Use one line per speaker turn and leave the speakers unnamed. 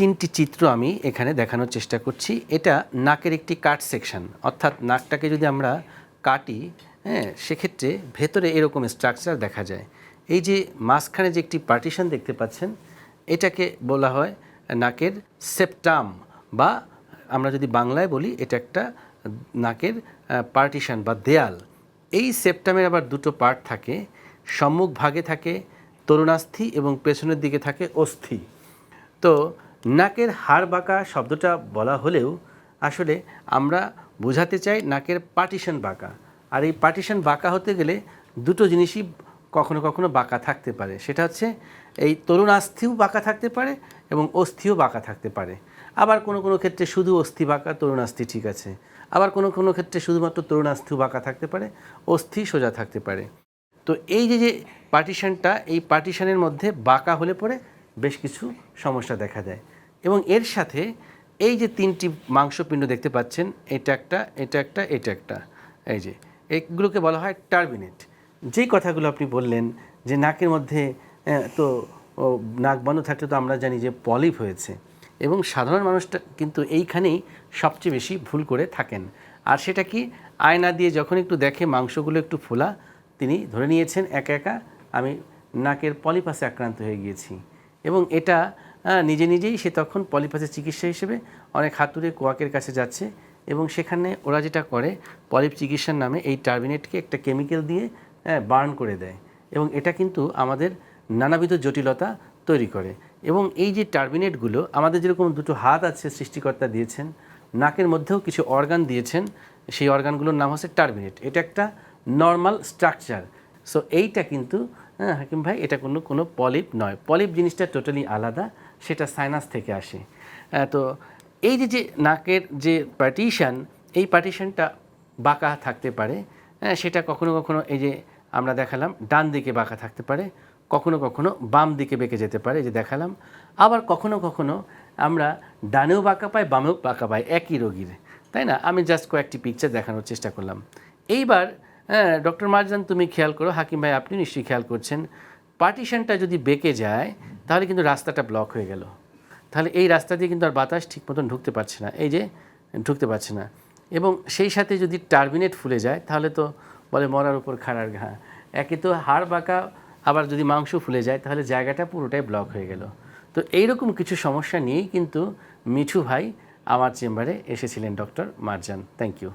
তিনটি চিত্র আমি এখানে দেখানোর চেষ্টা করছি। এটা নাকের একটি কাট সেকশন। অর্থাৎ নাকটাকে যদি আমরা কাটি হ্যাঁ সেক্ষেত্রে ভেতরে এরকম স্ট্রাকচার দেখা যায়। এই যে মাঝখানে যে একটি পার্টিশন দেখতে পাচ্ছেন, এটাকে বলা হয় নাকের সেপ্টাম বা আমরা যদি বাংলায় বলি, এটা একটা নাকের পার্টিশন বা দেয়াল। এই সেপ্টামের আবার দুটো পার্ট থাকে। সম্মুখ ভাগে থাকে তরুণাস্থি এবং পেছনের দিকে থাকে অস্থি। তো নাকের হাড় বাঁকা শব্দটা বলা হলেও আসলে আমরা বোঝাতে চাই নাকের পার্টিশন বাঁকা। আর এই পার্টিশন বাঁকা হতে গেলে দুটো জিনিসই কখনো কখনো বাঁকা থাকতে পারে। সেটা হচ্ছে এই তরুণাস্থিও বাঁকা থাকতে পারে এবং অস্থিও বাঁকা থাকতে পারে। আবার কোনো কোনো ক্ষেত্রে শুধু অস্থি বাঁকা তরুণাস্থি ঠিক আছে। আবার কোনো কোনো ক্ষেত্রে শুধুমাত্র তরুণ আস্থিও বাঁকা থাকতে পারে, অস্থি সোজা থাকতে পারে। তো এই যে যে পার্টিশনটা এই পার্টিশনের মধ্যে বাঁকা হলে পরে বেশ কিছু সমস্যা দেখা দেয়। এবং এর সাথে এই যে তিনটি মাংসপিণ্ড দেখতে পাচ্ছেন, এটা একটা এটা একটা এটা একটা, এই যে, এগুলোকে বলা হয় টার্বিনেট। যেই কথাগুলো আপনি বললেন যে নাকের মধ্যে তো নাক বন্ধ থাকলে তো আমরা জানি যে পলিপ হয়েছে, এবং সাধারণ মানুষটা কিন্তু এইখানেই সবচেয়ে বেশি ভুল করে থাকেন। আর সেটা কি আয়না দিয়ে যখন একটু দেখে মাংসগুলো একটু ফোলা, তিনি ধরে নিয়েছেন, একা একা, আমি নাকের পলিপাসে আক্রান্ত হয়ে গিয়েছি। এবং এটা নিজে নিজেই সে তখন পলিপাসের চিকিৎসা হিসেবে অনেক হাতুড়ে কোয়াকের কাছে যাচ্ছে এবং সেখানে ওরা যেটা করে, পলিপ চিকিৎসার নামে এই টার্বিনেটকে একটা কেমিক্যাল দিয়ে বার্ন করে দেয় এবং এটা কিন্তু আমাদের নানাবিধ জটিলতা তৈরি করে এবং এই যে টার্বিনেটগুলো, আমাদের যেরকম দুটো হাত আছে সৃষ্টিকর্তা দিয়েছেন, নাকের মধ্যেও কিছু অর্গান দিয়েছেন, সেই অর্গানগুলোর নাম হচ্ছে টার্বিনেট। এটা একটা নর্মাল স্ট্রাকচার। সো এইটা কিন্তু হ্যাঁ হাকিম ভাই, এটা কোনো কোনো পলিপ নয়। পলিপ জিনিসটা টোটালি আলাদা, সেটা সাইনাস থেকে আসে। তো এই যে যে নাকের যে পার্টিশন এই পার্টিশনটা বাঁকা থাকতে পারে। হ্যাঁ সেটা কখনো কখনো এই যে আমরা দেখালাম, ডান দিকে বাঁকা থাকতে পারে। কখনো কখনো বাম দিকে বেঁকে যেতে পারে যে দেখালাম। আবার কখনো কখনো আমরা ডানেও বাঁকা পাই, বামেও বাঁকা পাই, একই রোগীর। তাই না? আমি জাস্ট কয়েকটি পিকচার দেখানোর চেষ্টা করলাম। এইবার হ্যাঁ ডক্টর মারজান, তুমি খেয়াল করো, হাকিম ভাই, আপনি নিশ্চয়ই খেয়াল করছেন। পার্টিশনটা যদি বেঁকে যায়, তাহলে কিন্তু রাস্তাটা ব্লক হয়ে গেল। তাহলে এই রাস্তা দিয়ে কিন্তু আর বাতাস ঠিক মতন ঢুকতে পারছে না। এই যে, ঢুকতে পারছে না। এবং সেই সাথে যদি টার্মিনেট ফুলে যায়, তাহলে তো বলে মরার উপর খাড়ার ঘা। একে তো হাড় বাঁকা, আবার যদি মাংস ফুলে যায়, তাহলে জায়গাটা পুরোটাই ব্লক হয়ে গেল। তো এইরকম কিছু সমস্যা নিয়েই কিন্তু মিঠু ভাই আমার চেম্বারে এসেছিলেন, ডক্টর মারজান। Thank you